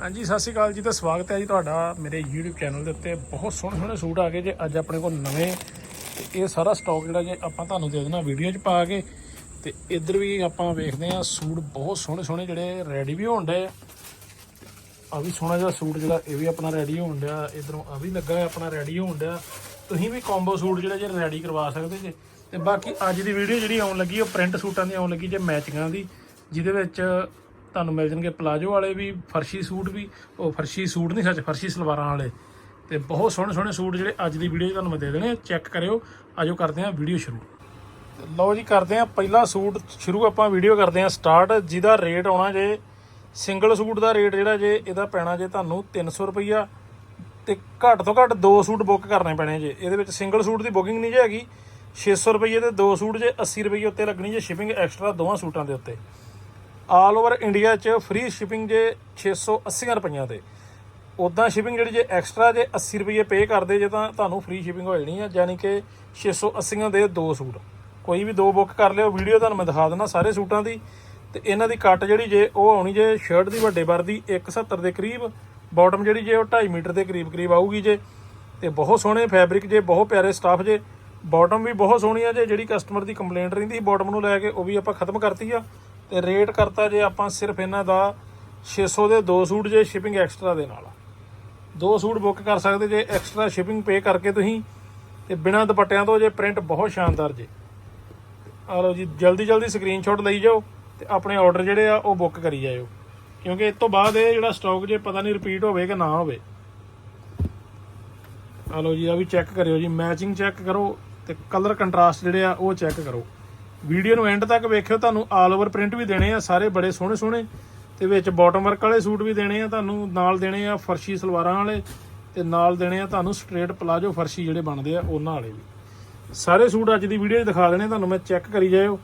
ਹਾਂਜੀ, ਸਤਿ ਸ਼੍ਰੀ ਅਕਾਲ ਜੀ ਤੇ ਸਵਾਗਤ ਹੈ ਜੀ ਤੁਹਾਡਾ ਮੇਰੇ YouTube ਚੈਨਲ ਦੇ ਉੱਤੇ। ਬਹੁਤ ਸੋਹਣੇ ਸੋਹਣੇ ਸੂਟ ਆ ਗਏ ਜੇ, ਅੱਜ ਆਪਣੇ ਕੋਲ ਨਵੇਂ ਤੇ ਇਹ ਸਾਰਾ ਸਟਾਕ ਜਿਹੜਾ ਜੇ ਆਪਾਂ ਤੁਹਾਨੂੰ ਦੇ ਦੇਣਾ ਵੀਡੀਓ 'ਚ ਪਾ ਕੇ। ਤੇ ਇੱਧਰ ਵੀ ਆਪਾਂ ਵੇਖਦੇ ਆ ਸੂਟ ਬਹੁਤ ਸੋਹਣੇ ਸੋਹਣੇ ਜਿਹੜੇ ਰੈਡੀ ਵੀ ਹੋਣ ਡਏ ਆ। ਆ ਵੀ ਸੋਹਣਾ ਜਿਹਾ ਸੂਟ ਜਿਹੜਾ, ਇਹ ਵੀ ਆਪਣਾ ਰੈਡੀ ਹੋਣ ਡਿਆ। ਇਧਰੋਂ ਆ ਵੀ ਲੱਗਾ ਆਪਣਾ ਰੈਡੀ ਹੋਣ ਡਿਆ। ਤੁਸੀਂ ਵੀ ਕੰਬੋ ਸੂਟ ਜਿਹੜਾ ਜੇ ਰੈਡੀ ਕਰਵਾ ਸਕਦੇ ਜੇ। ਤੇ ਬਾਕੀ ਅੱਜ ਦੀ ਵੀਡੀਓ ਜਿਹੜੀ ਆਉਣ ਲੱਗੀ, ਉਹ ਪ੍ਰਿੰਟ ਸੂਟਾਂ ਦੀ ਆਉਣ ਲੱਗੀ ਜੇ ਮੈਚਿੰਗਾਂ ਦੀ, ਜਿਹਦੇ ਵਿੱਚ ਤੁਹਾਨੂੰ ਮਿਲ ਜਾਣਗੇ ਪਲਾਜੋ ਵਾਲੇ ਵੀ, ਫਰਸ਼ੀ ਸੂਟ ਵੀ, ਉਹ ਫਰਸ਼ੀ ਸੂਟ ਨਹੀਂ ਸੱਚ, ਫਰਸ਼ੀ ਸਲਵਾਰਾਂ ਵਾਲੇ। ਤੇ ਬਹੁਤ ਸੋਹਣੇ ਸੋਹਣੇ ਸੂਟ ਜਿਹੜੇ ਅੱਜ ਦੀ ਵੀਡੀਓ 'ਚ ਤੁਹਾਨੂੰ ਮੈਂ ਦੇ ਦੇਣੇ ਚੈੱਕ ਕਰਿਓ। ਆਜੋ ਕਰਦੇ ਹਾਂ ਵੀਡੀਓ ਸ਼ੁਰੂ। ਲਓ ਜੀ, ਕਰਦੇ ਹਾਂ ਪਹਿਲਾ ਸੂਟ, ਸ਼ੁਰੂ ਆਪਾਂ ਵੀਡੀਓ ਕਰਦੇ ਹਾਂ ਸਟਾਰਟ ਜਿਹਦਾ ਰੇਟ ਆਉਣਾ ਜੇ ਸਿੰਗਲ ਸੂਟ ਦਾ ਰੇਟ ਜਿਹੜਾ ਜੇ, ਇਹਦਾ ਪੈਣਾ ਜੇ ਤੁਹਾਨੂੰ 300 ਰੁਪਈਆ। ਤੇ ਘੱਟ ਤੋਂ ਘੱਟ ਦੋ ਸੂਟ ਬੁੱਕ ਕਰਨੇ ਪੈਣੇ ਜੇ। ਇਹਦੇ ਵਿੱਚ ਸਿੰਗਲ ਸੂਟ ਦੀ ਬੁਕਿੰਗ ਨਹੀਂ ਜੇ ਹੈਗੀ। 600 ਰੁਪਈਏ ਤੇ ਦੋ ਸੂਟ ਜੇ 80 ਰੁਪਈਏ ਉੱਤੇ ਲੱਗਣੀ ਜੇ ਸ਼ਿਪਿੰਗ ਐਕਸਟਰਾ ਦੋਵਾਂ ਸੂਟਾਂ ਦੇ ਉੱਤੇ। ਆਲ ਓਵਰ ਇੰਡੀਆ 'ਚ ਫ੍ਰੀ ਸ਼ਿਪਿੰਗ ਜੇ 680 ਰੁਪਈਆਂ ਤੇ। ਉਦਾਂ ਸ਼ਿਪਿੰਗ ਜਿਹੜੀ ਜੇ ਐਕਸਟਰਾ ਜੇ 80 ਰੁਪਏ ਪੇ ਕਰਦੇ ਜੇ ਤਾਂ ਤੁਹਾਨੂੰ ਫ੍ਰੀ ਸ਼ਿਪਿੰਗ ਹੋ ਜਾਣੀ ਆ, ਯਾਨੀ ਕਿ 680 ਦੇ ਦੋ ਸੂਟ। ਕੋਈ ਵੀ ਦੋ ਬੁੱਕ ਕਰ ਲਿਓ, ਵੀਡੀਓ ਤੁਹਾਨੂੰ ਮੈਂ ਦਿਖਾ ਦਿੰਦਾ ਸਾਰੇ ਸੂਟਾਂ ਦੀ। ਤੇ ਇਹਨਾਂ ਦੀ ਕੱਟ ਜਿਹੜੀ ਜੇ ਉਹ ਆਉਣੀ ਜੇ ਸ਼ਰਟ ਦੀ ਵੱਡੇ ਬਰ ਦੀ 170 ਦੇ ਕਰੀਬ ਬਾਟਮ ਜਿਹੜੀ ਜੇ ਉਹ 2.5 ਮੀਟਰ ਦੇ ਕਰੀਬ ਕਰੀਬ ਆਊਗੀ ਜੇ। ਤੇ ਬਹੁਤ ਸੋਹਣੇ ਫੈਬਰਿਕ ਜੇ, ਬਹੁਤ ਪਿਆਰੇ ਸਟਾਫ ਜੇ। ਬਾਟਮ ਵੀ ਬਹੁਤ ਸੋਹਣੀ ਆ ਜੇ, ਜਿਹੜੀ ਕਸਟਮਰ ਦੀ ਕੰਪਲੇਂਟ ਰਹਿੰਦੀ ਸੀ ਬਾਟਮ ਨੂੰ ਲੈ ਕੇ, ਉਹ ਵੀ ਆਪਾਂ ਖਤਮ ਕਰਤੀ ਆ। ਤੇ ਰੇਟ ਕਰਤਾ ਜੇ ਆਪਾਂ ਸਿਰਫ ਇਹਨਾਂ ਦਾ 600 ਦੇ ਦੋ ਸੂਟ ਜੇ ਸ਼ਿਪਿੰਗ ਐਕਸਟਰਾ ਦੇ ਨਾਲ। ਦੋ ਸੂਟ ਬੁੱਕ ਕਰ ਸਕਦੇ ਜੇ ਐਕਸਟਰਾ ਸ਼ਿਪਿੰਗ ਪੇ ਕਰਕੇ ਤੁਸੀਂ ਤੇ ਬਿਨਾਂ ਦੁਪੱਟਿਆਂ ਤੋਂ ਜੇ ਪ੍ਰਿੰਟ ਬਹੁਤ ਸ਼ਾਨਦਾਰ ਜੇ। ਆ ਲਓ ਜੀ, ਜਲਦੀ ਜਲਦੀ ਸਕਰੀਨਸ਼ਾਟ ਲਈ ਜਾਓ ਤੇ ਆਪਣੇ ਆਰਡਰ ਜਿਹੜੇ ਆ ਉਹ ਬੁੱਕ ਕਰੀ ਜਾਇਓ। ਕਿਉਂਕਿ ਇਸ ਤੋਂ ਬਾਅਦ ਇਹ ਜਿਹੜਾ ਸਟਾਕ ਜੇ ਪਤਾ ਨਹੀਂ ਰਿਪੀਟ ਹੋਵੇ ਕਿ ਨਾ ਹੋਵੇ। ਆ ਲਓ ਜੀ ਆ ਵੀ ਚੈੱਕ ਕਰਿਓ ਜੀ ਮੈਚਿੰਗ ਚੈੱਕ ਕਰੋ ਤੇ ਕਲਰ ਕੰਟਰਾਸਟ ਜਿਹੜੇ ਆ ਉਹ ਚੈੱਕ ਕਰੋ। ਵੀਡੀਓ ਨੂੰ ਐਂਡ ਤੱਕ ਵੇਖਿਓ, ਤੁਹਾਨੂੰ ਆਲ ਓਵਰ ਪ੍ਰਿੰਟ ਵੀ ਦੇਣੇ ਆ, ਸਾਰੇ ਬੜੇ ਸੋਹਣੇ ਸੋਹਣੇ। ਤੇ ਵਿੱਚ ਬਾਟਮ ਵਰਕ ਵਾਲੇ ਸੂਟ ਵੀ ਦੇਣੇ ਆ, ਤੁਹਾਨੂੰ ਨਾਲ ਦੇਣੇ ਆ ਫਰਸ਼ੀ ਸਲਵਾਰਾਂ ਵਾਲੇ, ਤੇ ਨਾਲ ਦੇਣੇ ਆ ਤੁਹਾਨੂੰ ਸਟ੍ਰੇਟ ਪਲਾਜੋ ਫਰਸ਼ੀ ਜਿਹੜੇ ਬਣਦੇ ਆ, ਉਹਨਾਂ ਵਾਲੇ ਵੀ। ਸਾਰੇ ਸੂਟ ਅੱਜ ਦੀ ਵੀਡੀਓ 'ਚ ਦਿਖਾ ਦੇਣੇ, ਤੁਹਾਨੂੰ ਮੈਂ ਚੈੱਕ ਕਰੀ ਜਾਇਓ।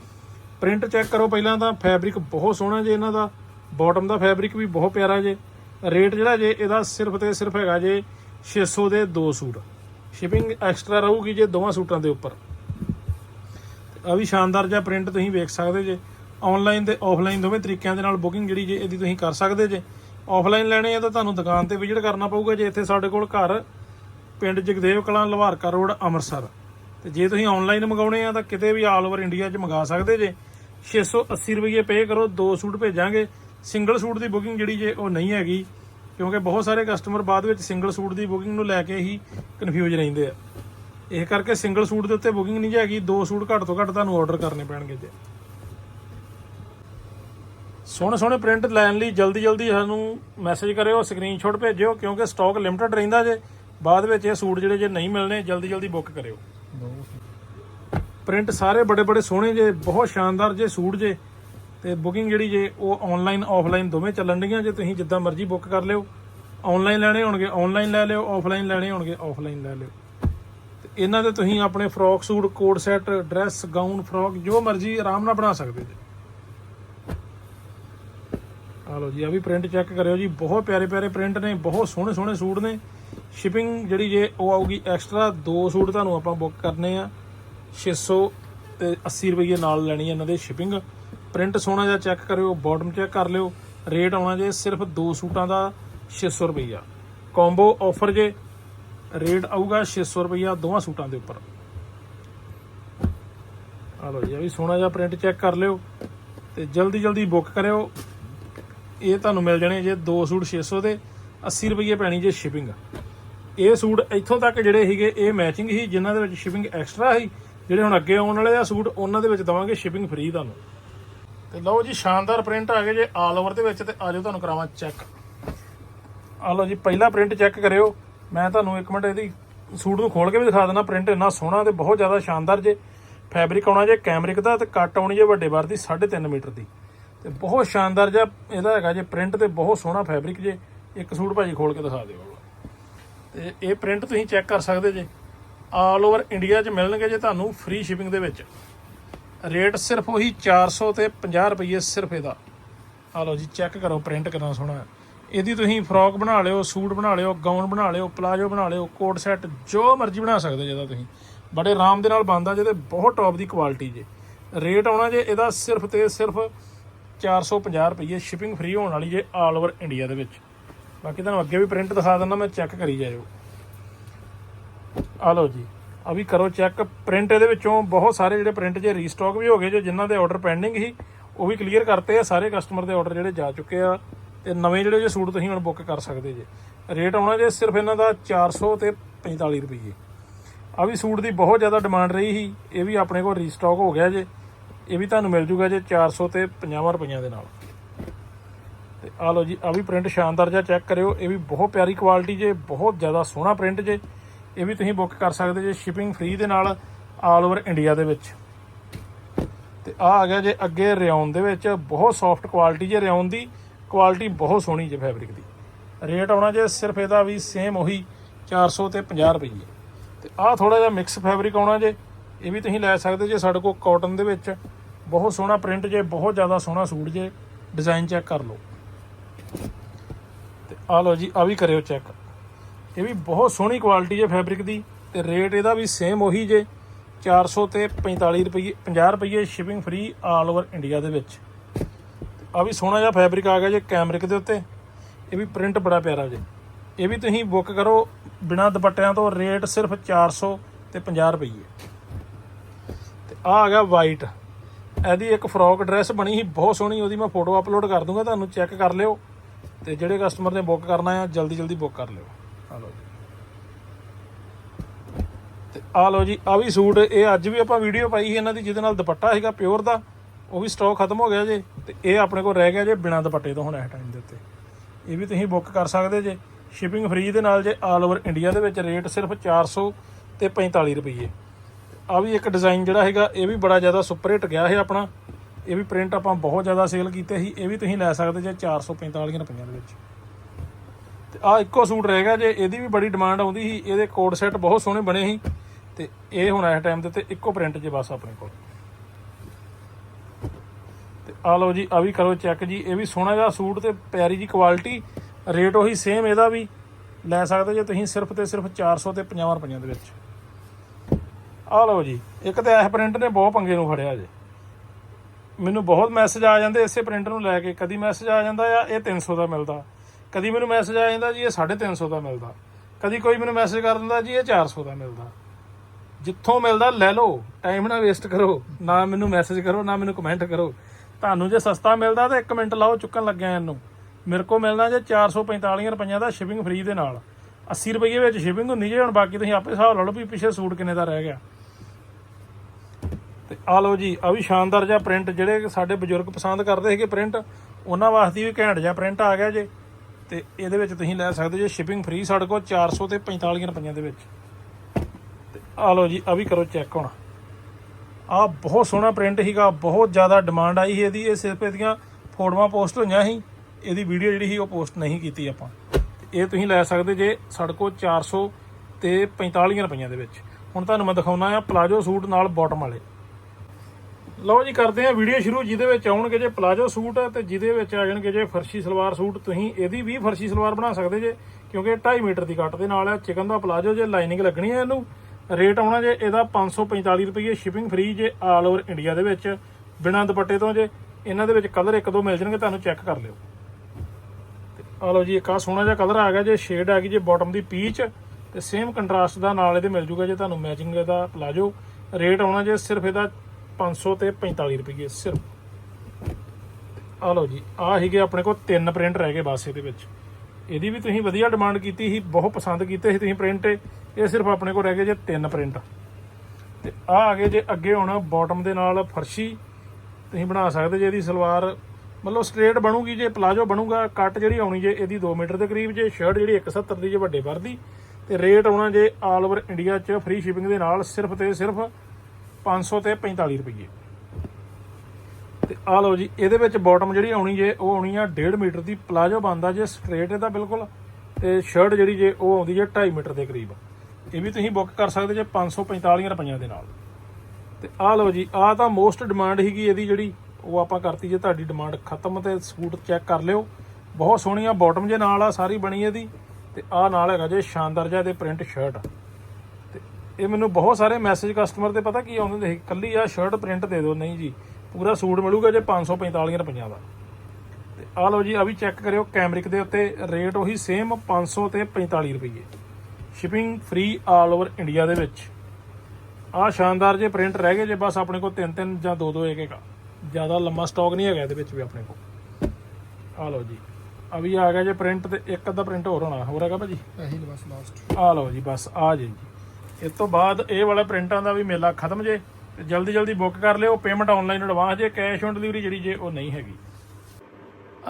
ਪ੍ਰਿੰਟ ਚੈੱਕ ਕਰੋ ਪਹਿਲਾਂ ਤਾਂ ਫੈਬਰਿਕ ਬਹੁਤ ਸੋਹਣਾ ਜੇ ਇਹਨਾਂ ਦਾ ਬਾਟਮ ਦਾ ਫੈਬਰਿਕ ਵੀ ਬਹੁਤ ਪਿਆਰਾ ਜੇ। ਰੇਟ ਜਿਹੜਾ ਜੇ, ਇਹਦਾ ਸਿਰਫ ਤੇ ਸਿਰਫ ਹੈਗਾ ਜੇ 600 ਦੇ ਦੋ ਸੂਟ। ਸ਼ਿਪਿੰਗ ਐਕਸਟਰਾ ਰਹੂਗੀ ਜੇ ਦੋਵਾਂ ਸੂਟਾਂ ਦੇ ਉੱਪਰ। ਆ ਵੀ ਸ਼ਾਨਦਾਰ ਜਿਹਾ ਪ੍ਰਿੰਟ ਤੁਸੀਂ ਵੇਖ ਸਕਦੇ ਜੇ। ਆਨਲਾਈਨ ਤੇ ਆਫਲਾਈਨ ਦੋਵੇਂ ਤਰੀਕਿਆਂ ਦੇ ਨਾਲ ਬੁਕਿੰਗ ਜਿਹੜੀ ਜੇ ਇਹਦੀ ਤੁਸੀਂ ਕਰ ਸਕਦੇ ਜੇ। ਆਫਲਾਈਨ ਲੈਣੇ ਆ ਤਾਂ ਤੁਹਾਨੂੰ ਦੁਕਾਨ ਤੇ ਵਿਜ਼ਿਟ ਕਰਨਾ ਪਊਗਾ ਜੇ ਇੱਥੇ ਸਾਡੇ ਕੋਲ ਘਰ ਪਿੰਡ ਜਗਦੇਵ ਕਲਾਂ ਲਵਾਰਕਾ ਰੋਡ, ਅੰਮ੍ਰਿਤਸਰ। ਤੇ ਜੇ ਤੁਸੀਂ ਆਨਲਾਈਨ ਮੰਗਾਉਣੇ ਆ ਤਾਂ ਕਿਤੇ ਵੀ ਆਲ ਓਵਰ ਇੰਡੀਆ 'ਚ ਮੰਗਾ ਸਕਦੇ ਜੇ। 680 ਰੁਪਏ ਪੇ ਕਰੋ, ਦੋ ਸੂਟ ਭੇਜਾਂਗੇ। ਸਿੰਗਲ ਸੂਟ ਦੀ ਬੁਕਿੰਗ ਜਿਹੜੀ ਜੇ ਉਹ ਨਹੀਂ ਹੈਗੀ, ਕਿਉਂਕਿ ਬਹੁਤ ਸਾਰੇ ਕਸਟਮਰ ਬਾਅਦ ਵਿੱਚ ਸਿੰਗਲ ਸੂਟ ਦੀ ਬੁਕਿੰਗ ਨੂੰ ਲੈ ਕੇ ਹੀ ਕਨਫਿਊਜ਼ ਰਹਿੰਦੇ ਆ। ਇਹ ਕਰਕੇ ਸਿੰਗਲ ਸੂਟ ਦੇ ਉੱਤੇ ਬੁਕਿੰਗ ਨਹੀਂ ਹੈਗੀ, ਦੋ ਸੂਟ ਘੱਟ ਤੋਂ ਘੱਟ ਤੁਹਾਨੂੰ ਆਰਡਰ ਕਰਨੇ ਪੈਣਗੇ ਜੇ। ਸੋਹਣੇ ਸੋਹਣੇ ਪ੍ਰਿੰਟ ਲੈਣ ਲਈ ਜਲਦੀ ਜਲਦੀ ਸਾਨੂੰ ਮੈਸੇਜ ਕਰਿਓ ਸਕਰੀਨਸ਼ਾਟ ਭੇਜਿਓ, ਕਿਉਂਕਿ ਸਟਾਕ ਲਿਮਟਿਡ ਰਹਿੰਦਾ ਜੇ। ਬਾਅਦ ਵਿੱਚ ਇਹ ਸੂਟ ਜਿਹੜੇ ਜੇ ਨਹੀਂ ਮਿਲਣੇ, ਜਲਦੀ ਜਲਦੀ ਬੁੱਕ ਕਰਿਓ। ਪ੍ਰਿੰਟ ਸਾਰੇ ਬੜੇ ਬੜੇ ਸੋਹਣੇ ਜੇ, ਬਹੁਤ ਸ਼ਾਨਦਾਰ ਜੇ ਸੂਟ ਜੇ। ਤੇ ਬੁਕਿੰਗ ਜਿਹੜੀ ਜੇ, ਉਹ ਆਨਲਾਈਨ ਆਫਲਾਈਨ ਦੋਵੇਂ ਚੱਲਣ ਡੀਆਂ ਜੇ, ਤੁਸੀਂ ਜਿੱਦਾਂ ਮਰਜ਼ੀ ਬੁੱਕ ਕਰ ਲਿਓ। ਆਨਲਾਈਨ ਲੈਣੇ ਹੋਣਗੇ ਆਨਲਾਈਨ ਲੈ ਲਿਓ ਆਫਲਾਈਨ ਲੈਣੇ ਹੋਣਗੇ ਆਫਲਾਈਨ ਲੈ ਲਿਓ। ਇਹਨਾਂ ਦੇ ਤੁਸੀਂ ਆਪਣੇ frock suit, coat set, dress, gown, frock, ਜੋ ਮਰਜ਼ੀ ਆਰਾਮ ਨਾਲ ਬਣਾ ਸਕਦੇ ਜੇ। ਆ ਲਓ ਜੀ ਆ ਵੀ ਪ੍ਰਿੰਟ ਚੈੱਕ ਕਰਿਓ ਜੀ। ਬਹੁਤ ਪਿਆਰੇ ਪਿਆਰੇ ਪ੍ਰਿੰਟ ਨੇ, ਬਹੁਤ ਸੋਹਣੇ ਸੋਹਣੇ ਸੂਟ ਨੇ। ਸ਼ਿਪਿੰਗ ਜਿਹੜੀ ਜੇ ਉਹ ਆਊਗੀ ਐਕਸਟਰਾ ਦੋ ਸੂਟ ਤੁਹਾਨੂੰ ਆਪਾਂ ਬੁੱਕ ਕਰਨੇ ਆ। 600 ਤੇ 80 ਰੁਪਏ ਨਾਲ ਲੈਣੀ ਹੈ ਇਹਨਾਂ ਦੇ ਸ਼ਿਪਿੰਗ ਪ੍ਰਿੰਟ ਸੋਹਣਾ ਜਿਹਾ ਚੈੱਕ ਕਰਿਓ ਬਾਟਮ ਚੈੱਕ ਕਰ ਲਿਓ। ਰੇਟ ਆਉਣਾ ਜੇ ਸਿਰਫ ਦੋ ਸੂਟਾਂ ਦਾ 600 ਰੁਪਈਆ। ਕੰਬੋ ਆਫਰ ਜੇ ਰੇਟ ਆਊਗਾ 600 ਰੁਪਈਆ ਦੋਵਾਂ ਸੂਟਾਂ ਦੇ ਉੱਪਰ। ਆ ਲਓ ਜੀ ਆ ਵੀ ਸੋਹਣਾ ਜਿਹਾ ਪ੍ਰਿੰਟ ਚੈੱਕ ਕਰ ਲਿਓ ਤੇ ਜਲਦੀ ਜਲਦੀ ਬੁੱਕ ਕਰਿਓ। ਇਹ ਤੁਹਾਨੂੰ ਮਿਲ ਜਾਣੇ ਜੇ ਦੋ ਸੂਟ 600 ਦੇ 80 ਰੁਪਏ ਪੈਣੀ ਜੇ ਸ਼ਿਪਿੰਗ ਇਹ ਸੂਟ ਇੱਥੋਂ ਤੱਕ ਜਿਹੜੇ ਸੀਗੇ, ਇਹ ਮੈਚਿੰਗ ਸੀ, ਜਿਨ੍ਹਾਂ ਦੇ ਵਿੱਚ ਸ਼ਿਪਿੰਗ ਐਕਸਟਰਾ ਸੀ, ਜਿਹੜੇ ਹੁਣ ਅੱਗੇ ਆਉਣ ਵਾਲੇ ਆ ਸੂਟ, ਉਹਨਾਂ ਦੇ ਵਿੱਚ ਦਵਾਂਗੇ ਸ਼ਿਪਿੰਗ ਫ੍ਰੀ ਤੁਹਾਨੂੰ। ਤੇ ਲਓ ਜੀ, ਸ਼ਾਨਦਾਰ ਪ੍ਰਿੰਟ ਆ ਗਏ ਜੇ ਆਲ ਓਵਰ ਦੇ ਵਿੱਚ ਤੇ ਆਜੋ ਤੁਹਾਨੂੰ ਕਰਾਵਾਂ ਚੈੱਕ ਆ ਲਓ ਜੀ, ਪਹਿਲਾ ਪ੍ਰਿੰਟ ਚੈੱਕ ਕਰਿਓ। ਮੈਂ ਤੁਹਾਨੂੰ ਇੱਕ ਮਿੰਟ ਇਹਦੀ ਸੂਟ ਨੂੰ ਖੋਲ ਕੇ ਵੀ ਦਿਖਾ ਦਿੰਦਾ ਪ੍ਰਿੰਟ ਇੰਨਾ ਸੋਹਣਾ ਤੇ ਬਹੁਤ ਜ਼ਿਆਦਾ ਸ਼ਾਨਦਾਰ ਜੇ। ਫੈਬਰਿਕ ਆਉਣਾ ਜੇ ਕੈਮਰਿਕ ਦਾ ਤੇ ਕੱਟ ਆਉਣੀ ਜੇ ਵੱਡੇ ਬਾਰ ਦੀ 3.5 ਮੀਟਰ ਦੀ। ਤੇ ਬਹੁਤ ਸ਼ਾਨਦਾਰ ਜਿਹਾ ਇਹਦਾ ਹੈਗਾ ਜੇ ਪ੍ਰਿੰਟ ਤੇ ਬਹੁਤ ਸੋਹਣਾ ਫੈਬਰਿਕ ਜੇ। ਇੱਕ ਸੂਟ ਭਾਜੀ ਖੋਲ ਕੇ ਦਿਖਾ ਦਿਓ ਤੇ ਇਹ ਪ੍ਰਿੰਟ ਤੁਸੀਂ ਚੈੱਕ ਕਰ ਸਕਦੇ ਜੇ। ਆਲ ਓਵਰ ਇੰਡੀਆ 'ਚ ਮਿਲਣਗੇ ਜੇ ਤੁਹਾਨੂੰ ਫ੍ਰੀ ਸ਼ਿਪਿੰਗ ਦੇ ਵਿੱਚ। ਰੇਟ ਸਿਰਫ ਉਹੀ 400 ਤੇ 50 ਰੁਪਏ ਸਿਰਫ ਇਹਦਾ। ਆ ਲਓ ਜੀ ਚੈੱਕ ਕਰੋ ਪ੍ਰਿੰਟ ਕਿੰਨਾ ਸੋਹਣਾ ਹੈ। ਇਹਦੀ ਤੁਸੀਂ ਫਰੋਕ ਬਣਾ ਲਿਓ, ਸੂਟ ਬਣਾ ਲਿਓ, ਗਾਊਨ ਬਣਾ ਲਿਓ, ਪਲਾਜੋ ਬਣਾ ਲਿਓ, ਕੋਟ ਸੈੱਟ, ਜੋ ਮਰਜ਼ੀ ਬਣਾ ਸਕਦੇ ਜਿਹਦਾ ਤੁਸੀਂ। ਬੜੇ ਆਰਾਮ ਦੇ ਨਾਲ ਬਣਦਾ ਜਿਹਦੇ ਬਹੁਤ ਟੌਪ ਦੀ ਕੁਆਲਿਟੀ ਜੇ। ਰੇਟ ਆਉਣਾ ਜੇ ਇਹਦਾ ਸਿਰਫ ਤੇ ਸਿਰਫ 450 ਰੁਪਏ ਸ਼ਿਪਿੰਗ ਫ੍ਰੀ ਹੋਣ ਵਾਲੀ ਜੇ ਆਲ ਓਵਰ ਇੰਡੀਆ ਦੇ ਵਿੱਚ। ਬਾਕੀ ਤੁਹਾਨੂੰ ਅੱਗੇ ਵੀ ਪ੍ਰਿੰਟ ਦਿਖਾ ਦਿੰਦਾ, ਮੈਂ ਚੈੱਕ ਕਰੀ ਜਾਇਓ। ਆ ਲਓ ਜੀ ਆ ਵੀ ਕਰੋ ਚੈੱਕ ਪ੍ਰਿੰਟ ਇਹਦੇ ਵਿੱਚੋਂ ਬਹੁਤ ਸਾਰੇ ਜਿਹੜੇ ਪ੍ਰਿੰਟ ਜੇ ਰੀਸਟਾਕ ਵੀ ਹੋ ਗਏ ਜੇ, ਜਿਨ੍ਹਾਂ ਦੇ ਆਰਡਰ ਪੈਂਡਿੰਗ ਸੀ, ਉਹ ਵੀ ਕਲੀਅਰ ਕਰਤੇ ਆ, ਸਾਰੇ ਕਸਟਮਰ ਦੇ ਆਰਡਰ ਜਿਹੜੇ ਜਾ ਚੁੱਕੇ ਆ। ਤੇ ਨਵੇਂ ਜਿਹੜੇ ਜੇ ਸੂਟ ਤੁਸੀਂ ਹੁਣ ਬੁੱਕ ਕਰ ਸਕਦੇ ਜੇ। ਰੇਟ ਆਉਣਾ ਜੇ ਸਿਰਫ ਇਹਨਾਂ ਦਾ 400 ਤੇ 45 ਰੁਪਏ ਆ ਵੀ ਸੂਟ ਦੀ ਬਹੁਤ ਜ਼ਿਆਦਾ ਡਿਮਾਂਡ ਰਹੀ ਸੀ। ਇਹ ਵੀ ਆਪਣੇ ਕੋਲ ਰੀਸਟਾਕ ਹੋ ਗਿਆ ਜੇ। ਇਹ ਵੀ ਤੁਹਾਨੂੰ ਮਿਲ ਜੂਗਾ ਜੇ 400 ਤੇ 50 ਰੁਪਈਆਂ ਦੇ ਨਾਲ। ਤੇ ਆ ਲਓ ਜੀ ਆ ਵੀ ਪ੍ਰਿੰਟ ਸ਼ਾਨਦਾਰ ਜਿਹਾ ਚੈੱਕ ਕਰਿਓ। ਇਹ ਵੀ ਬਹੁਤ ਪਿਆਰੀ ਕੁਆਲਿਟੀ ਜੇ, ਬਹੁਤ ਜ਼ਿਆਦਾ ਸੋਹਣਾ ਪ੍ਰਿੰਟ ਜੇ। ਇਹ ਵੀ ਤੁਸੀਂ ਬੁੱਕ ਕਰ ਸਕਦੇ ਜੇ ਸ਼ਿਪਿੰਗ ਫ੍ਰੀ ਦੇ ਨਾਲ ਆਲ ਓਵਰ ਇੰਡੀਆ ਦੇ ਵਿੱਚ। ਤੇ ਆ ਆ ਗਿਆ ਜੇ ਅੱਗੇ ਰਿਓਨ ਦੇ ਵਿੱਚ। ਬਹੁਤ ਸੌਫਟ ਕੁਆਲਿਟੀ ਜੇ ਰਿਓਨ ਦੀ। ਕੁਆਲਿਟੀ ਬਹੁਤ ਸੋਹਣੀ ਜੇ ਫੈਬਰਿਕ ਦੀ। ਰੇਟ ਆਉਣਾ ਜੇ ਸਿਰਫ ਇਹਦਾ ਵੀ ਸੇਮ ਉਹੀ 400 ਤੇ 50 ਰੁਪਏ ਤੇ ਆਹ ਥੋੜਾ ਜਿਹਾ ਮਿਕਸ ਫੈਬਰਿਕ ਆਉਣਾ ਜੇ, ਇਹ ਵੀ ਤੁਸੀਂ ਲੈ ਸਕਦੇ ਜੇ ਸਾਡੇ ਕੋਲ ਕਾਟਨ ਦੇ ਵਿੱਚ। ਬਹੁਤ ਸੋਹਣਾ ਪ੍ਰਿੰਟ ਜੇ, ਬਹੁਤ ਜ਼ਿਆਦਾ ਸੋਹਣਾ ਸੂਟ ਜੇ ਡਿਜ਼ਾਈਨ ਚੈੱਕ ਕਰ ਲਓ। ਤੇ ਆ ਲਓ ਜੀ ਆ ਵੀ ਕਰਿਓ ਚੈੱਕ ਇਹ ਵੀ ਬਹੁਤ ਸੋਹਣੀ ਕੁਆਲਿਟੀ ਹੈ ਫੈਬਰਿਕ ਦੀ, ਤੇ ਰੇਟ ਇਹਦਾ ਵੀ ਸੇਮ ਉਹੀ ਜੇ 400 ਤੇ 45 ਰੁਪਏ 50 ਰੁਪਏ shipping free all over India ਦੇ ਵਿੱਚ। ਆ ਵੀ ਸੋਹਣਾ ਜਿਹਾ ਫੈਬਰਿਕ ਆ ਗਿਆ ਜੇ ਕੈਮਰਿਕ ਦੇ ਉੱਤੇ। ਇਹ ਵੀ ਪ੍ਰਿੰਟ ਬੜਾ ਪਿਆਰਾ ਜੇ। ਇਹ ਵੀ ਤੁਸੀਂ ਬੁੱਕ ਕਰੋ, ਬਿਨਾ ਦੁਪੱਟਿਆਂ ਤੋਂ ਰੇਟ ਸਿਰਫ 400 ਤੇ 50 ਰੁਪਏ ਤੇ ਆ ਆ ਗਿਆ ਵਾਈਟ ਇਹਦੀ ਇੱਕ ਫਰੋਕ ਡਰੈਸ ਬਣੀ ਸੀ, ਬਹੁਤ ਸੋਹਣੀ, ਉਹਦੀ ਮੈਂ ਫੋਟੋ ਅਪਲੋਡ ਕਰ ਦੂੰਗਾ, ਤੁਹਾਨੂੰ ਚੈੱਕ ਕਰ ਲਿਓ। ਤੇ ਜਿਹੜੇ ਕਸਟਮਰ ਨੇ ਬੁੱਕ ਕਰਨਾ ਆ, ਜਲਦੀ ਜਲਦੀ ਬੁੱਕ ਕਰ ਲਿਓ। ਆ ਲਓ ਜੀ। ਤੇ ਆ ਲਓ ਜੀ, ਆ ਵੀ ਸੂਟ, ਇਹ ਅੱਜ ਵੀ ਆਪਾਂ ਵੀਡੀਓ ਪਾਈ ਸੀ ਇਹਨਾਂ ਦੀ, ਜਿਹਦੇ ਨਾਲ ਦੁਪੱਟਾ ਹੈਗਾ ਪਿਓਰ ਦਾ। ਉਹ ਵੀ ਸਟਾਕ ਖਤਮ ਹੋ ਗਿਆ ਜੇ, ਤੇ ਇਹ ਆਪਣੇ ਕੋਲ ਰਹਿ ਗਿਆ ਜੇ ਬਿਨਾ ਦੁਪੱਟੇ ਤੋਂ ਹੁਣ ਇਸ ਟਾਈਮ ਦੇ ਉੱਤੇ। ਇਹ ਵੀ ਤੁਸੀਂ ਬੁੱਕ ਕਰ ਸਕਦੇ ਜੇ। ਸ਼ਿਪਿੰਗ ਫ੍ਰੀ ਦੇ ਨਾਲ ਜੇ ਆਲ ਓਵਰ ਇੰਡੀਆ ਦੇ ਵਿੱਚ ਰੇਟ ਸਿਰਫ 400 ਤੇ 45 ਰੁਪਏ ਆ ਵੀ ਇੱਕ ਡਿਜ਼ਾਈਨ ਜਿਹੜਾ ਹੈਗਾ, ਇਹ ਵੀ ਬੜਾ ਜ਼ਿਆਦਾ ਸੁਪਰ ਹਿੱਟ ਗਿਆ ਹੈ ਆਪਣਾ। ਇਹ ਵੀ ਪ੍ਰਿੰਟ ਆਪਾਂ ਬਹੁਤ ਜ਼ਿਆਦਾ ਸੇਲ ਕੀਤੇ ਸੀ, ਇਹ ਵੀ ਤੁਸੀਂ ਲੈ ਸਕਦੇ ਜੇ 445 ਰੁਪਈਆਂ ਦੇ ਵਿੱਚ। ਤੇ ਆ ਇੱਕੋ ਸੂਟ ਰਹਿ ਗਿਆ ਜੇ, ਇਹਦੀ ਵੀ ਬੜੀ ਡਿਮਾਂਡ ਆਉਂਦੀ ਸੀ, ਇਹਦੇ ਕੋਡ ਸੈੱਟ ਬਹੁਤ ਸੋਹਣੇ ਬਣੇ ਸੀ। ਤੇ ਇਹ ਹੁਣ ਇਸ ਟਾਈਮ ਦੇ ਤੇ ਇੱਕੋ ਪ੍ਰਿੰਟ ਜੇ ਬਸ ਆਪਣੇ ਕੋਲ। ਆ ਲਓ ਜੀ ਆ ਵੀ ਕਰੋ ਚੈੱਕ ਜੀ, ਇਹ ਵੀ ਸੋਹਣਾ ਜਿਹਾ ਸੂਟ ਤੇ ਪਿਆਰੀ ਜੀ ਕੁਆਲਿਟੀ ਰੇਟ ਉਹੀ ਸੇਮ ਇਹਦਾ ਵੀ। ਲੈ ਸਕਦੇ ਜੇ ਤੁਸੀਂ ਸਿਰਫ ਤੇ ਸਿਰਫ 400 ਤੇ 50 ਰੁਪਈਆਂ ਦੇ ਵਿੱਚ। ਆ ਲਓ ਜੀ, ਇੱਕ ਤੇ ਇਸ ਪ੍ਰਿੰਟ ਨੇ ਬਹੁਤ ਪੰਗੇ ਨੂੰ ਫੜਿਆ ਜੇ। ਮੈਨੂੰ ਬਹੁਤ ਮੈਸੇਜ ਆ ਜਾਂਦੇ ਇਸੇ ਪ੍ਰਿੰਟ ਨੂੰ ਲੈ ਕੇ। ਕਦੀ ਮੈਸੇਜ ਆ ਜਾਂਦਾ ਆ, ਇਹ 300 ਦਾ ਮਿਲਦਾ। ਕਦੀ ਮੈਨੂੰ ਮੈਸੇਜ ਆ ਜਾਂਦਾ ਜੀ, ਇਹ 350 ਦਾ ਮਿਲਦਾ। ਕਦੀ ਕੋਈ ਮੈਨੂੰ ਮੈਸੇਜ ਕਰ ਦਿੰਦਾ ਜੀ, ਇਹ 400 ਦਾ ਮਿਲਦਾ। ਜਿੱਥੋਂ ਮਿਲਦਾ ਲੈ ਲਓ ਟਾਈਮ ਨਾ ਵੇਸਟ ਕਰੋ। ਨਾ ਮੈਨੂੰ ਮੈਸੇਜ ਕਰੋ, ਨਾ ਮੈਨੂੰ ਕਮੈਂਟ ਕਰੋ। ਤੁਹਾਨੂੰ ਜੇ ਸਸਤਾ ਮਿਲਦਾ ਤਾਂ 1 ਮਿੰਟ ਲਾਓ ਚੁੱਕਣ ਲੱਗਿਆ ਇਹਨੂੰ। ਮੇਰੇ ਕੋਲ ਮਿਲਣਾ ਜੇ 445 ਰੁਪਈਆ ਦਾ ਸ਼ਿਪਿੰਗ ਫ੍ਰੀ ਦੇ ਨਾਲ। 80 ਰੁਪਏ ਵਿੱਚ ਸ਼ਿਪਿੰਗ ਹੁੰਦੀ ਜੇ, ਹੁਣ ਬਾਕੀ ਤੁਸੀਂ ਆਪੇ ਹਿਸਾਬ ਲਾ ਲਓ ਵੀ ਪਿੱਛੇ ਸੂਟ ਕਿੰਨੇ ਦਾ ਰਹਿ ਗਿਆ। ਤੇ ਆ ਲਓ ਜੀ ਆ ਵੀ ਸ਼ਾਨਦਾਰ ਜਿਹਾ ਪ੍ਰਿੰਟ ਜਿਹੜੇ ਸਾਡੇ ਬਜ਼ੁਰਗ ਪਸੰਦ ਕਰਦੇ ਸੀਗੇ ਪ੍ਰਿੰਟ ਉਹਨਾਂ ਵਾਸਤੇ ਵੀ ਘੈਂਟ ਜਿਹਾ ਪ੍ਰਿੰਟ ਆ ਗਿਆ ਜੇ। ਤੇ ਇਹਦੇ ਵਿੱਚ ਤੁਸੀਂ ਲੈ ਸਕਦੇ ਜੇ ਸ਼ਿਪਿੰਗ ਫ੍ਰੀ ਸਾਡੇ ਕੋਲ 400 ਤੇ 45 ਰੁਪਈਆਂ ਦੇ ਵਿੱਚ। ਤੇ ਆ ਲਓ ਜੀ ਆ ਵੀ ਕਰੋ ਚੈੱਕ ਹੁਣ। ਆ ਬਹੁਤ ਸੋਹਣਾ ਪ੍ਰਿੰਟ ਸੀਗਾ, ਬਹੁਤ ਜ਼ਿਆਦਾ ਡਿਮਾਂਡ ਆਈ ਸੀ ਇਹਦੀ, ਇਹ ਸਿਰਫ ਇਹਦੀਆਂ ਫੋਟੋਆਂ ਪੋਸਟ ਹੋਈਆਂ ਸੀ, ਇਹਦੀ ਵੀਡੀਓ ਜਿਹੜੀ ਸੀ ਉਹ ਪੋਸਟ ਨਹੀਂ ਕੀਤੀ ਆਪਾਂ। ਤੇ ਇਹ ਤੁਸੀਂ ਲੈ ਸਕਦੇ ਜੇ ਸਾਡੇ ਕੋਲ 400 ਤੇ 45 ਰੁਪਈਆਂ ਦੇ ਵਿੱਚ। ਹੁਣ ਤੁਹਾਨੂੰ ਮੈਂ ਦਿਖਾਉਣਾ ਆ ਪਲਾਜੋ ਸੂਟ ਨਾਲ ਬਾਟਮ ਵਾਲੇ। ਲਓ ਜੀ, ਕਰਦੇ ਆ ਵੀਡੀਓ ਸ਼ੁਰੂ, ਜਿਹਦੇ ਵਿੱਚ ਆਉਣਗੇ ਜੇ ਪਲਾਜੋ ਸੂਟ ਤੇ ਜਿਹਦੇ ਵਿੱਚ ਆ ਜਾਣਗੇ ਜੇ ਫਰਸ਼ੀ ਸਲਵਾਰ ਸੂਟ ਤੁਸੀਂ ਇਹਦੀ ਵੀ ਫਰਸ਼ੀ ਸਲਵਾਰ ਬਣਾ ਸਕਦੇ ਜੇ, ਕਿਉਂਕਿ 2.5 ਮੀਟਰ ਦੀ ਕੱਟ ਦੇ ਨਾਲ ਹੈ ਚਿਕਨ ਦਾ ਪਲਾਜੋ ਜੇ ਲਾਈਨਿੰਗ ਲੱਗਣੀ ਹੈ ਇਹਨੂੰ ਰੇਟ ਆਉਣਾ ਜੇ ਇਹਦਾ 545 ਰੁਪਏ ਸ਼ਿਪਿੰਗ ਫ੍ਰੀ ਜੇ ਆਲ ਓਵਰ ਇੰਡੀਆ ਦੇ ਵਿੱਚ, ਬਿਨਾਂ ਦੁਪੱਟੇ ਤੋਂ ਜੇ ਇਹਨਾਂ ਦੇ ਵਿੱਚ ਕਲਰ ਇੱਕ ਦੋ ਮਿਲ ਜਾਣਗੇ, ਤੁਹਾਨੂੰ ਚੈੱਕ ਕਰ ਲਿਓ। ਤੇ ਆ ਲਓ ਜੀ, ਇੱਕ ਆ ਸੋਹਣਾ ਜਿਹਾ ਕਲਰ ਆ ਗਿਆ ਜੇ ਸ਼ੇਡ ਆ ਗਈ ਜੇ ਬਾਟਮ ਦੀ ਪੀਚ ਤੇ ਸੇਮ ਕੰਟਰਾਸਟ ਦਾ ਨਾਲ ਇਹਦੇ ਮਿਲ ਜੂਗਾ ਜੇ ਤੁਹਾਨੂੰ ਮੈਚਿੰਗ ਦਾ ਪਲਾਜੋ ਰੇਟ ਆਉਣਾ ਜੇ ਸਿਰਫ ਇਹਦਾ 500 ਤੇ 45 ਰੁਪਏ ਸਿਰਫ। ਆ ਲਓ ਜੀ ਆ ਹੈਗੇ ਆਪਣੇ ਕੋਲ ਤਿੰਨ ਪ੍ਰਿੰਟ ਰਹਿ ਗਏ ਬਸ ਇਹਦੇ ਵਿੱਚ। ਇਹਦੀ ਵੀ ਤੁਸੀਂ ਵਧੀਆ ਡਿਮਾਂਡ ਕੀਤੀ ਸੀ, ਬਹੁਤ ਪਸੰਦ ਕੀਤੇ ਸੀ ਤੁਸੀਂ ਪ੍ਰਿੰਟ ਇਹ ਸਿਰਫ ਆਪਣੇ ਕੋਲ ਰਹਿ ਗਏ ਜੇ ਤਿੰਨ ਪ੍ਰਿੰਟ। ਤੇ ਆ ਆ ਗਏ ਜੇ ਅੱਗੇ ਹੁਣ ਬਾਟਮ ਦੇ ਨਾਲ ਫਰਸ਼ੀ। ਤੁਸੀਂ ਬਣਾ ਸਕਦੇ ਜੇ ਇਹਦੀ ਸਲਵਾਰ। ਮਤਲਬ ਸਟ੍ਰੇਟ ਬਣੂਗੀ ਜੇ ਪਲਾਜੋ ਬਣੂਗਾ ਕੱਟ ਜਿਹੜੀ ਆਉਣੀ ਜੇ, ਇਹਦੀ 2 ਮੀਟਰ ਦੇ ਕਰੀਬ ਜੇ ਸ਼ਰਟ ਜਿਹੜੀ 170 ਦੀ ਜੇ, ਵੱਡੇ ਬਰ ਦੀ। ਤੇ ਰੇਟ ਆਉਣਾ ਜੇ ਆਲ ਓਵਰ ਇੰਡੀਆ 'ਚ ਫ੍ਰੀ ਸ਼ਿਪਿੰਗ ਦੇ ਨਾਲ ਸਿਰਫ ਤੇ ਸਿਰਫ 500 ਤੇ 45 ਰੁਪਏ ਤੇ ਆ ਲਓ ਜੀ, ਇਹਦੇ ਵਿੱਚ ਬਾਟਮ ਜਿਹੜੀ ਆਉਣੀ ਜੇ, ਉਹ ਆਉਣੀ ਆ 1.5 ਮੀਟਰ ਦੀ। ਪਲਾਜੋ ਬਣਦਾ ਜੇ ਸਟ੍ਰੇਟ ਇਹਦਾ ਬਿਲਕੁਲ। ਤੇ ਸ਼ਰਟ ਜਿਹੜੀ ਜੇ, ਉਹ ਆਉਂਦੀ ਜੇ 2.5 ਮੀਟਰ ਦੇ ਕਰੀਬ। ਇਹ ਵੀ ਤੁਸੀਂ ਬੁੱਕ ਕਰ ਸਕਦੇ ਜੇ 545 ਰੁਪਈਆਂ ਦੇ ਨਾਲ। ਤੇ ਆ ਲਓ ਜੀ ਆ ਤਾਂ ਮੋਸਟ ਡਿਮਾਂਡ ਸੀਗੀ ਇਹਦੀ ਜਿਹੜੀ, ਉਹ ਆਪਾਂ ਕਰਤੀ ਜੇ ਤੁਹਾਡੀ ਡਿਮਾਂਡ ਖਤਮ ਤੇ ਸੂਟ ਚੈੱਕ ਕਰ ਲਿਓ। ਬਹੁਤ ਸੋਹਣੀਆਂ ਬਾਟਮ ਜੇ ਨਾਲ ਆ, ਸਾਰੀ ਬਣੀ ਇਹਦੀ। ਤੇ ਆ ਨਾਲ ਹੈਗਾ ਜੇ ਸ਼ਾਨਦਾਰ ਜਿਹਾ ਤੇ ਪ੍ਰਿੰਟ ਸ਼ਰਟ ਤੇ ਇਹ ਮੈਨੂੰ ਬਹੁਤ ਸਾਰੇ ਮੈਸੇਜ ਕਸਟਮਰ 'ਤੇ ਪਤਾ ਕੀ ਆਉਂਦੇ ਹੁੰਦੇ ਸੀ ਕੱਲੀ ਆ ਸ਼ਰਟ ਪ੍ਰਿੰਟ ਦੇ ਦਿਓ, ਨਹੀਂ ਜੀ, ਪੂਰਾ ਸੂਟ ਮਿਲੂਗਾ ਜੇ 545 ਰੁਪਈਆਂ ਦਾ। ਤੇ ਆ ਲਓ ਜੀ ਆ ਵੀ ਚੈੱਕ ਕਰਿਓ ਕੈਮਰਿਕ ਦੇ ਉੱਤੇ ਰੇਟ ਉਹੀ ਸੇਮ 500 ਤੇ 45 ਰੁਪਏ shipping free all over India ਦੇ ਵਿੱਚ। ਆ ਸ਼ਾਨਦਾਰ ਜੇ ਪ੍ਰਿੰਟ ਰਹਿ ਗਏ ਜੇ ਬਸ ਆਪਣੇ ਕੋਲ ਤਿੰਨ ਤਿੰਨ ਜਾਂ ਦੋ ਦੋ ਇੱਕ ਇੱਕ। ਜ਼ਿਆਦਾ ਲੰਮਾ ਸਟਾਕ ਨਹੀਂ ਹੈਗਾ ਇਹਦੇ ਵਿੱਚ ਵੀ ਆਪਣੇ ਕੋਲ। ਆ ਲਓ ਜੀ। ਆ ਵੀ ਆ ਗਿਆ ਜੇ ਪ੍ਰਿੰਟ ਤੇ ਇੱਕ ਅੱਧਾ ਪ੍ਰਿੰਟ ਹੋਰ ਹੋਣਾ। ਹੋਰ ਹੈਗਾ ਭਾਜੀ? ਇਹੀ ਬਸ ਲਾਸਟ ਆ ਲਓ ਜੀ ਬਸ ਆ ਜੇ ਜੀ। ਇਸ ਤੋਂ ਬਾਅਦ ਇਹ ਵਾਲੇ ਪ੍ਰਿੰਟਾਂ ਦਾ ਵੀ ਮੇਲਾ ਖਤਮ ਜੇ। ਤੇ ਜਲਦੀ ਜਲਦੀ ਬੁੱਕ ਕਰ ਲਿਓ। ਪੇਮੈਂਟ ਆਨਲਾਈਨ ਐਡਵਾਂਸ ਜੇ ਕੈਸ਼ ਔਨ ਡਿਲੀਵਰੀ ਜਿਹੜੀ ਜੇ ਉਹ ਨਹੀਂ ਹੈਗੀ।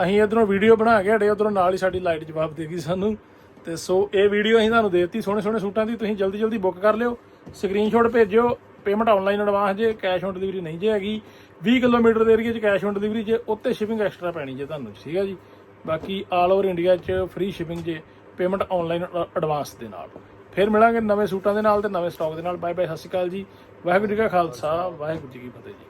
ਅਸੀਂ ਇਧਰੋਂ ਵੀਡੀਓ ਬਣਾ ਕੇ ਹਟੇ ਉਧਰੋਂ ਨਾਲ ਹੀ ਸਾਡੀ ਲਾਈਟ ਜਵਾਬ ਦੇ ਗਈ ਸਾਨੂੰ। ਤੇ ਸੋ ਇਹ ਵੀਡੀਓ ਅਸੀਂ ਤੁਹਾਨੂੰ ਦੇਤੀ, ਸੋਹਣੇ ਸੋਹਣੇ ਸੂਟਾਂ ਦੀ, ਤੁਸੀਂ ਜਲਦੀ ਜਲਦੀ ਬੁੱਕ ਕਰ ਲਿਓ। ਸਕਰੀਨਸ਼ਾਟ ਭੇਜਿਓ ਪੇਮੈਂਟ ਆਨਲਾਈਨ ਐਡਵਾਂਸ ਜੇ ਕੈਸ਼ ਔਨ ਡਿਲੀਵਰੀ ਨਹੀਂ ਜੇ ਹੈਗੀ। 20 ਕਿਲੋਮੀਟਰ ਦੇ ਏਰੀਆ 'ਚ ਕੈਸ਼ ਔਨ ਡਿਲੀਵਰੀ ਜੇ, ਉੱਤੇ ਸ਼ਿਪਿੰਗ ਐਕਸਟਰਾ ਪੈਣੀ ਜੇ ਤੁਹਾਨੂੰ, ਠੀਕ ਹੈ ਜੀ? ਬਾਕੀ ਆਲ ਓਵਰ ਇੰਡੀਆ 'ਚ ਫ੍ਰੀ ਸ਼ਿਪਿੰਗ ਜੇ ਪੇਮੈਂਟ ਆਨਲਾਈਨ ਐਡਵਾਂਸ ਦੇ ਨਾਲ। ਫਿਰ ਮਿਲਾਂਗੇ ਨਵੇਂ ਸੂਟਾਂ ਦੇ ਨਾਲ ਤੇ ਨਵੇਂ ਸਟਾਕ ਦੇ ਨਾਲ। ਬਾਏ ਬਾਏ ਸਤਿ ਸ਼੍ਰੀ ਅਕਾਲ ਜੀ। ਵਾਹਿਗੁਰੂ ਜੀ ਕਾ ਖਾਲਸਾ, ਵਾਹਿਗੁਰੂ ਜੀ ਕੀ ਫਤਿਹ ਜੀ।